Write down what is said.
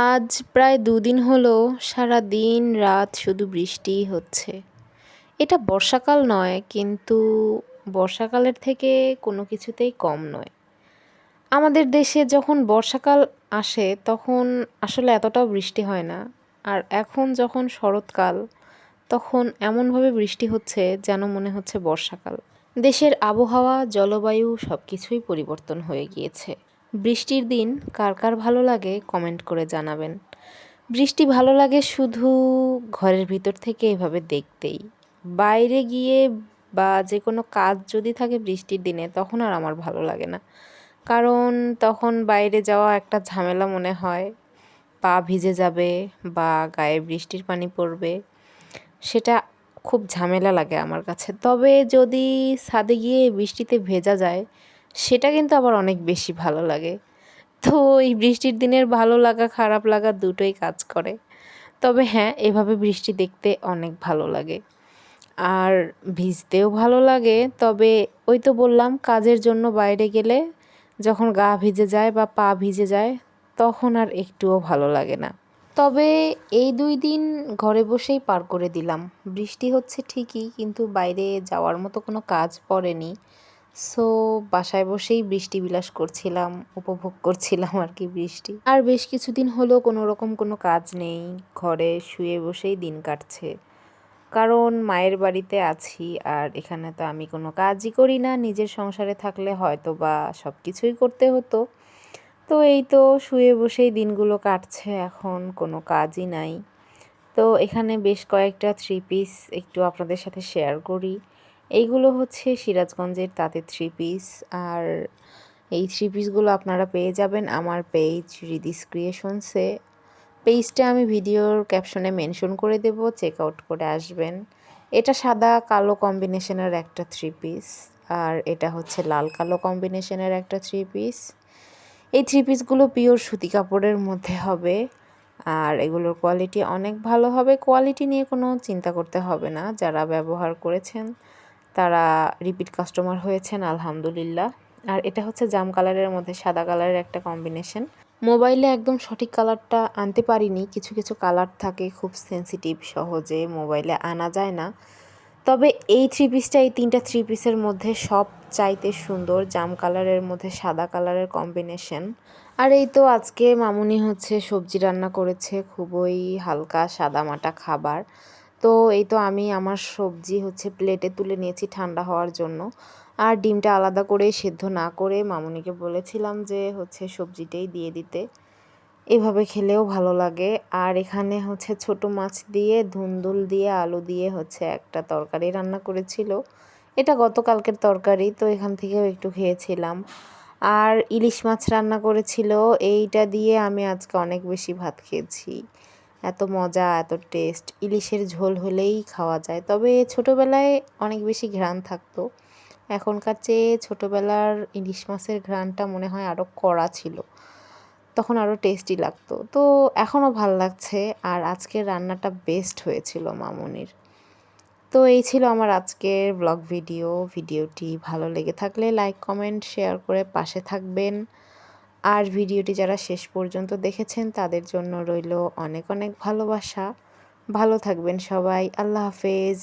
আজ প্রায় দুদিন হলো সারা দিন রাত শুধু বৃষ্টিই হচ্ছে। এটা বর্ষাকাল নয়, কিন্তু বর্ষাকালের থেকে কোনো কিছুতেই কম নয়। আমাদের দেশে যখন বর্ষাকাল আসে, তখন আসলে এতটাও বৃষ্টি হয় না। আর এখন যখন শরৎকাল, তখন এমনভাবে বৃষ্টি হচ্ছে যেন মনে হচ্ছে বর্ষাকাল। দেশের আবহাওয়া, জলবায়ু সব কিছুই পরিবর্তন হয়ে গিয়েছে। বৃষ্টির দিন কার কার ভালো লাগে কমেন্ট করে জানাবেন। বৃষ্টি ভালো লাগে শুধু ঘরের ভিতর থেকে এভাবে দেখতেই। বাইরে গিয়ে বা যে কোনো কাজ যদি থাকে বৃষ্টির দিনে তখন আর আমার ভালো লাগে না। কারণ তখন বাইরে যাওয়া একটা ঝামেলা মনে হয়। পা ভিজে যাবে বা গায়ে বৃষ্টির পানি পড়বে। সেটা খুব ঝামেলা লাগে আমার কাছে। তবে যদি ছাদে গিয়ে বৃষ্টিতে ভেজা যায় সেটা কিন্তু আবার অনেক বেশি ভালো লাগে। তো এই বৃষ্টির দিনের ভালো লাগা, খারাপ লাগা দুটোই কাজ করে। তবে হ্যাঁ এভাবে বৃষ্টি দেখতে অনেক ভালো লাগে। আর ভিজতেও ভালো লাগে, তবে ওই তো বললাম, কাজের জন্য বাইরে গেলে যখন গা ভিজে যায় বা পা ভিজে যায়, তখন আর একটুও ভালো লাগে না। তবে এই দুই দিন ঘরে বসেই পার করে দিলাম। বৃষ্টি হচ্ছে ঠিকই, কিন্তু বাইরে যাওয়ার মতো কোনো কাজ পড়েনি। সো বাসায় বসেই বৃষ্টি বিলাস করছিলাম, উপভোগ করছিলাম আর কি বৃষ্টি। আর বেশ কিছুদিন হলো কোনো রকম কোনো কাজ নেই, ঘরে শুয়ে বসেই দিন কাটছে। কারণ মায়ের বাড়িতে আছি আর এখানে তো আমি কোনো কাজই করি না, নিজের সংসারে থাকলে হয়তো বা সব কিছুই করতে হতো। তো এই তো শুয়ে বসেই দিনগুলো কাটছে, এখন কোনো কাজই নাই। তো এখানে বেশ কয়েকটা থ্রি পিস একটু আপনাদের সাথে শেয়ার করি। এইগুলো হচ্ছে সিরাজগঞ্জের তাঁতের থ্রি পিস আর এই থ্রি পিসগুলো আপনারা পেয়ে যাবেন আমার পেজ রিদিস ক্রিয়েশনসে পেজটা আমি ভিডিওর ক্যাপশনে মেনশন করে দেব চেক আউট করে আসবেন। এটা সাদা কালো কম্বিনেশনের একটা থ্রি পিস আর এটা হচ্ছে লাল কালো কম্বিনেশনের একটা থ্রি পিস এই থ্রি পিসগুলো পিওর সুতি কাপড়ের মধ্যে হবে, আর এগুলোর কোয়ালিটি অনেক ভালো হবে। কোয়ালিটি নিয়ে কোনো চিন্তা করতে হবে না, যারা ব্যবহার করেছেন। তারা রিপিট কাস্টমার হয়েছেন, আলহামদুলিল্লাহ। আর এটা হচ্ছে জাম কালারের মধ্যে, সাদা কালারের একটা কম্বিনেশন মোবাইলে একদম সঠিক কালারটা আনতে পারিনি। কিছু কিছু কালার থাকে খুব সেন্সিটিভ সহজে মোবাইলে আনা যায় না। তবে এই থ্রি পিসটা এই তিনটা থ্রি পিসের মধ্যে সব চাইতে সুন্দর, জাম কালারের মধ্যে সাদা কালারের কম্বিনেশন আর এই তো আজকে মামুনি হচ্ছে সবজি রান্না করেছে, খুবই হালকা সাদা মাটা খাবার। তো এই তো আমি আমার সবজি হচ্ছে প্লেটে তুলে নিয়েছি ঠান্ডা হওয়ার জন্য। আর ডিমটা আলাদা করে সেদ্ধ না করে মামুনিকে বলেছিলাম যে হচ্ছে সবজিটাই দিয়ে দিতে। এভাবে খেলেও ভালো লাগে। আর এখানে হচ্ছে ছোট মাছ দিয়ে, ধুন্দুল দিয়ে, আলু দিয়ে হচ্ছে একটা তরকারি রান্না করেছিল। এটা গতকালকের তরকারি, তো এখান থেকেও একটু খেয়েছিলাম। আর ইলিশ মাছ রান্না করেছিল, এইটা দিয়ে আমি আজকে অনেক বেশি ভাত খেয়েছি। এত মজা, এত টেস্ট ইলিশের ঝোল হলেই খাওয়া যায়। তবে ছোটোবেলায় অনেক বেশি ঘ্রাণ থাকতো। এখনকার চেয়ে ছোটোবেলার ইলিশ মাছের ঘ্রাণটা মনে হয় আরও কড়া ছিল। তখন আরও টেস্টি লাগতো। তো এখনও ভালো লাগছে আর আজকের রান্নাটা বেস্ট হয়েছিল মামনির। তো এই ছিল আমার আজকের ব্লগ ভিডিও ভিডিওটি ভালো লেগে থাকলে লাইক কমেন্ট শেয়ার করে পাশে থাকবেন। আর ভিডিওটি যারা শেষ পর্যন্ত দেখেছেন, তাদের জন্য রইল অনেক অনেক ভালোবাসা। ভালো থাকবেন সবাই। আল্লাহ হাফেজ।